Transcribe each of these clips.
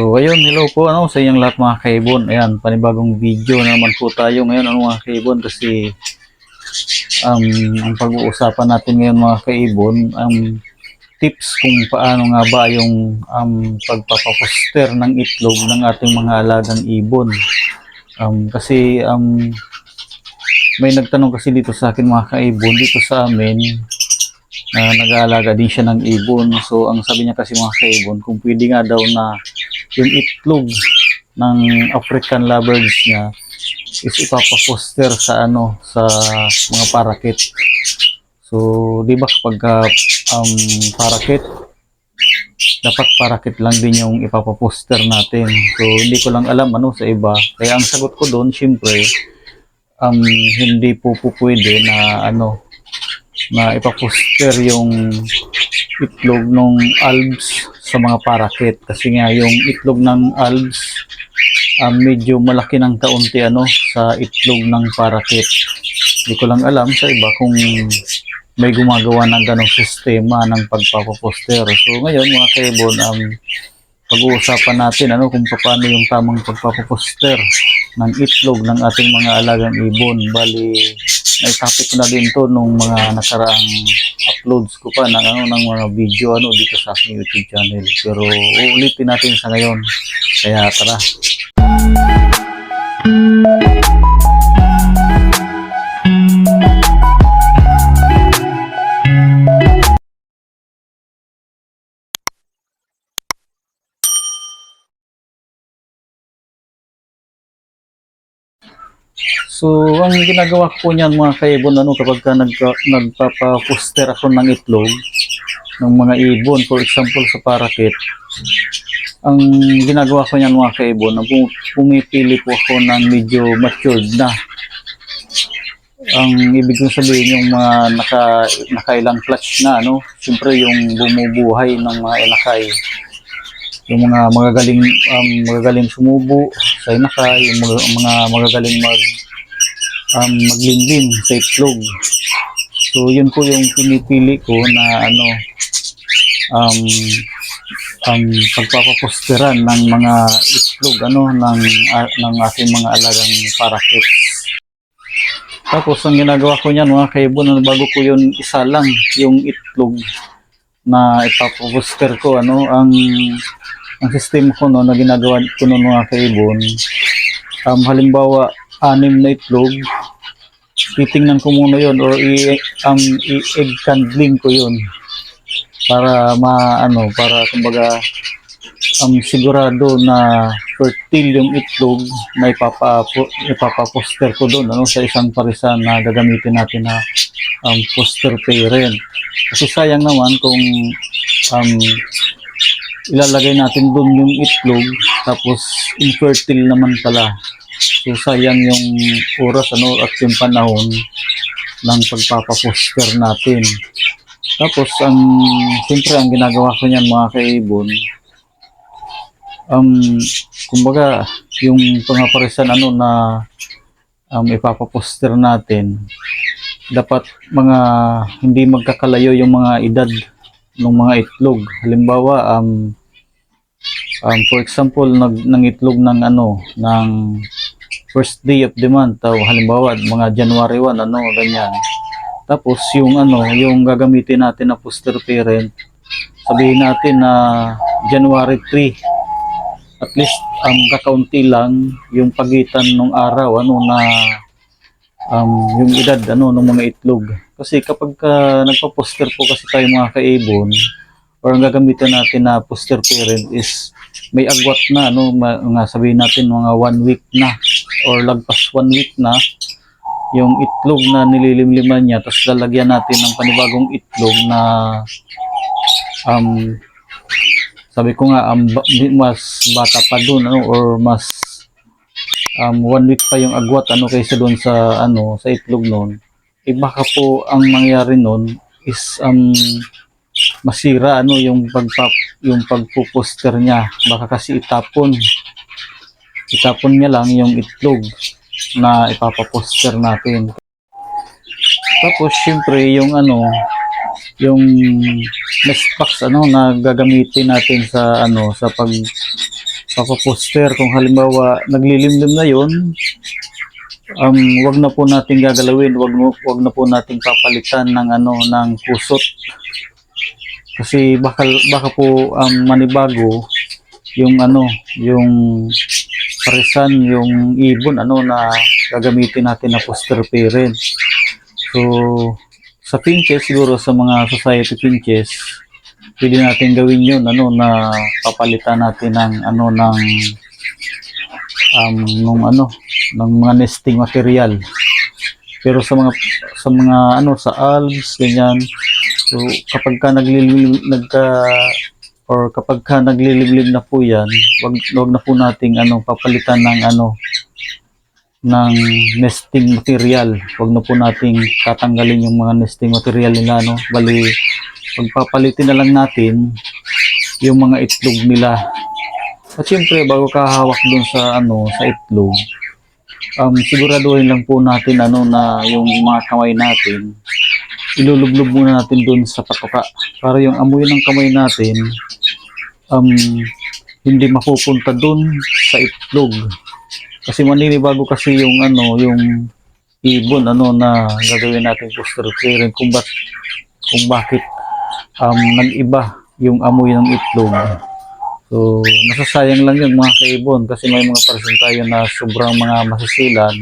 So ayun, hello po ano sa inyong lahat mga kaibon. Ayan, panibagong video na naman po tayo ngayon ano mga kaibon kasi um, ang pag-uusapan natin ngayon mga kaibon um, tips kung paano nga ba yung um, pagpapaposter ng itlog ng ating mga alagang ibon. Um, kasi um, may nagtanong kasi dito sa akin mga kaibon dito sa amin na nag-aalaga din siya ng ibon. So, ang sabi niya kasi mga kaibon, kung pwede nga daw na yung itlog ng African lovebirds niya is ipapaposter sa ano, sa mga parakit. So, di ba kapag ah, um, parakit, dapat parakit lang din yung ipapaposter natin. So, hindi ko lang alam ano sa iba. Kaya ang sagot ko doon, syempre, um, hindi po po pwede na ano, na ipaposter yung itlog ng alves sa mga parakit. Kasi nga yung itlog ng alves um, medyo malaki ng kaunti ano sa itlog ng parakit. Hindi ko lang alam sa iba kung may gumagawa ng ganong sistema ng pagpapaposter. So ngayon mga kaibon um, pag-uusapan natin ano kung paano yung tamang pagpapaposter ng itlog ng ating mga alagang ibon. Bali may topic na din to nung mga nakaraang uploads ko pa ng ano ng mga video ano dito sa aking YouTube channel. Pero uulitin natin sa ngayon. Kaya tara. So, ang ginagawa ko niyan mga kaibon, ano, kapag ka nagpa, nagpapaposter ako ng itlog ng mga ibon, for example sa parakit, ang ginagawa ko niyan mga kaibon, na pum- pumipili po ako ng medyo matured na. Ang ibig kong sabihin yung mga naka, nakailang clutch na, ano, siyempre yung bumubuhay ng mga inakay yung mga magagaling um, magagaling sumubo sa inakay, yung mga, mga magagaling mag um, maglinlin sa itlog. So yun po yung pinipili ko na ano um, um, pagpapaposteran ng mga itlog ano ng ah, ng ating mga alagang parakit. Tapos ang ginagawa ko niyan mga kaibon, ano, bago ko yun isa lang yung itlog na ipaposter ko ano ang ang system ko no na ginagawa ko no mga kaibon um, halimbawa anim na itlog. Titingnan ko muna yon or i um, i-egg candling ko yon para ma ano para kumbaga um, sigurado na fertile yung itlog na ipapa ipapaposter ko doon ano sa isang parisan na gagamitin natin na um, poster parent kasi sayang naman kung um, ilalagay natin doon yung itlog tapos infertile naman pala so sayang yung oras ano at yung panahon ng pagpapaposter natin tapos ang siyempre ang ginagawa ko niyan mga kaibon um kumbaga yung pangaparisan ano na um, ipapaposter natin dapat mga hindi magkakalayo yung mga edad ng mga itlog. Halimbawa, um, um, for example, nag, ng itlog ng ano, ng first day of the month, o halimbawa, mga January 1, ano, ganyan. Tapos, yung ano, yung gagamitin natin na poster parent, sabihin natin na January 3, at least, um, kakaunti lang yung pagitan ng araw, ano, na um, yung edad ano ng mga itlog. Kasi kapag ka nagpa-poster po kasi tayo mga kaibon or ang gagamitin natin na poster parent is may agwat na ma- nga sabihin natin mga one week na or lagpas one week na yung itlog na nililimliman niya tapos lalagyan natin ng panibagong itlog na um sabi ko nga um, mas bata pa dun ano or mas um, one week pa yung agwat ano kaysa doon sa ano sa itlog noon eh baka po ang mangyari noon is um, masira ano yung pagpap yung pagpuposter niya. Baka kasi itapon. Itapon niya lang yung itlog na ipapaposter natin. Tapos syempre yung ano yung nest box ano na gagamitin natin sa ano sa pag papaposter. Kung halimbawa naglilimlim na yon um, wag na po natin gagalawin. Wag, wag na po natin papalitan ng ano ng kusot kasi baka baka po um, manibago yung ano yung parisan yung ibon ano na gagamitin natin na poster parent. So sa pinches siguro sa mga society pinches pwede natin gawin yun ano na papalitan natin ng ano ng um nung ano ng mga nesting material. Pero sa mga sa mga ano sa alves ganyan so kapag ka naglilib nagka or kapag ka nagliliblib na po yan wag wag na po nating ano papalitan ng ano ng nesting material. Wag na po nating tatanggalin yung mga nesting material nila no? Bali pagpapalitin na lang natin yung mga itlog nila. At syempre bago ka hawak dun sa ano sa itlog um, siguraduhin lang po natin ano na yung mga kamay natin ilulublob muna natin dun sa patoka para yung amoy ng kamay natin um, hindi mapupunta dun sa itlog kasi maninibago kasi yung ano yung ibon ano na gagawin natin poster clearing kung bat kung bakit um, nag-iba yung amoy ng itlog So, masasayang lang yun mga kaibon kasi may mga person tayo na sobrang mga masisilan.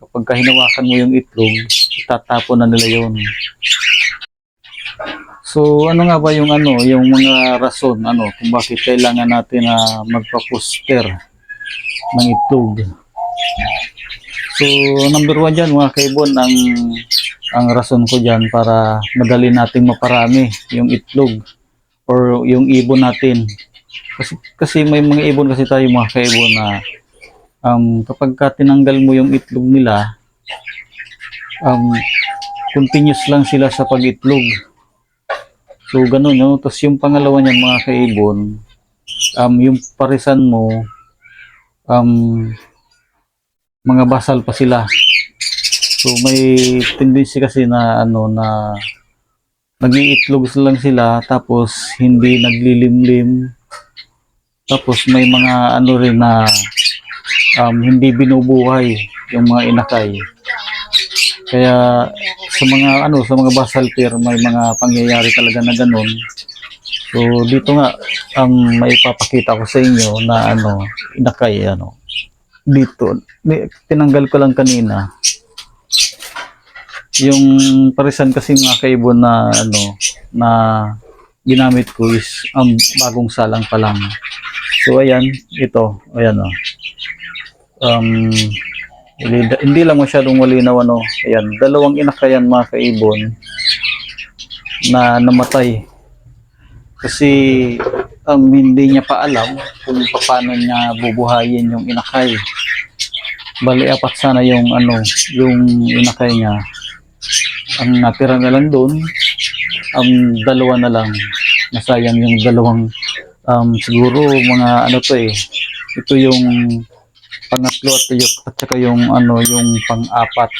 Kapag ka hinawakan mo yung itlog, itatapon na nila yun. So, ano nga ba yung ano, yung mga rason, ano, kung bakit kailangan natin na magpa-poster ng itlog. So, number one dyan mga kaibon, ang, ang rason ko dyan para madali nating maparami yung itlog or yung ibon natin kasi, kasi may mga ibon kasi tayo mga kaibon na um, kapag ka tinanggal mo yung itlog nila, um, continuous lang sila sa pag-itlog. So, ganun, no? Tapos yung pangalawa niyan mga kaibon, um, yung parisan mo, um, mga basal pa sila. So, may tendency kasi na, ano, na nag-iitlog lang sila, tapos hindi naglilimlim, tapos may mga ano rin na um, hindi binubuhay yung mga inakay. Kaya sa mga ano sa mga basal pier may mga pangyayari talaga na ganun. So dito nga ang um, may papakita ko sa inyo na ano inakay ano dito tinanggal ko lang kanina yung parisan kasi mga kaibon na ano na ginamit ko is um, bagong salang pa lang. So ayan, ito, ayan oh. Um, hindi, lang masyadong malinaw ano. Ayan, dalawang inakayan mga kaibon na namatay. Kasi um, hindi niya pa alam kung paano niya bubuhayin yung inakay. Bali apat sana yung ano, yung inakay niya. Ang natira na lang doon, ang dalawa na lang. Nasayang yung dalawang um, siguro mga ano to eh. Ito yung pangatlo at, yung, at saka yung ano yung pang-apat.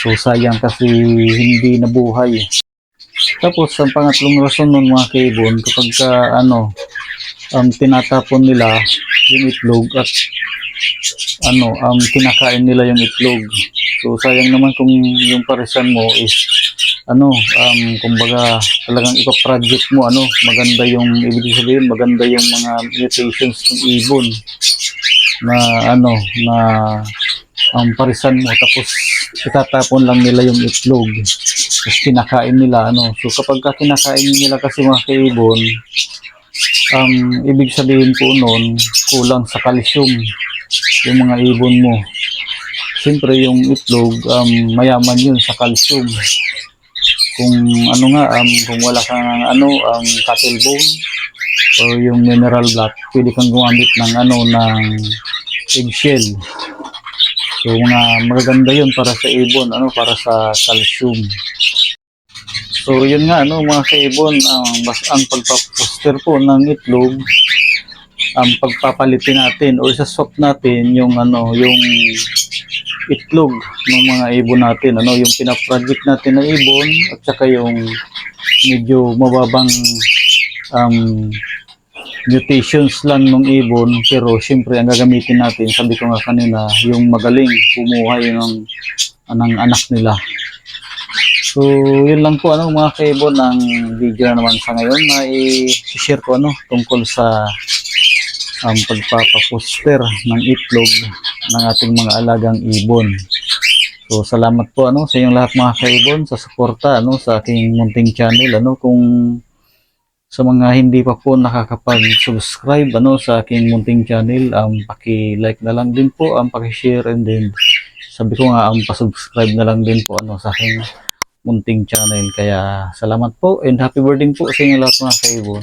So sayang kasi hindi nabuhay. Tapos ang pangatlong rason nun mga kaibon kapag ka ano um, tinatapon nila yung itlog at ano um, kinakain nila yung itlog. So sayang naman kung yung parisan mo is ano um kumbaga talagang ipa-project mo ano maganda yung ibig sabihin maganda yung mga mutations ng ibon na ano na ang parisan mo tapos itatapon lang nila yung itlog. Tapos kinakain nila ano. So kapag ka kinakain nila kasi mga kaibon um, ibig sabihin po noon kulang sa calcium yung mga ibon mo. Siyempre yung itlog um, mayaman yun sa calcium kung ano nga um, kung wala kang ano ang cattle bone or yung mineral block pwede kang gumamit ng ano ng eggshell so mga magaganda yun para sa ibon ano para sa calcium. So yun nga ano mga kaibon ang bas ang pagpaposter po ng itlog ang pagpapalitin natin or sa swap natin yung ano yung itlog ng mga ibon natin. Ano yung pinaproject natin na ibon at saka yung medyo mababang um, mutations lang ng ibon pero syempre ang gagamitin natin sabi ko nga kanina yung magaling bumuhay ng ng anak nila. So yun lang po ano mga kaibon ang video na naman sa ngayon. Na i-share ko ano tungkol sa um, pagpapaposter ng itlog ng ating mga alagang ibon. So salamat po ano sa inyong lahat mga kaibon sa suporta ano sa aking munting channel ano kung sa mga hindi pa po nakakapag-subscribe ano sa aking munting channel, um, paki-like na lang din po, um, paki-share and then sabi ko nga um, pa-subscribe na lang din po ano sa aking munting channel. Kaya salamat po and happy birthday po sa inyo lahat mga kaibon.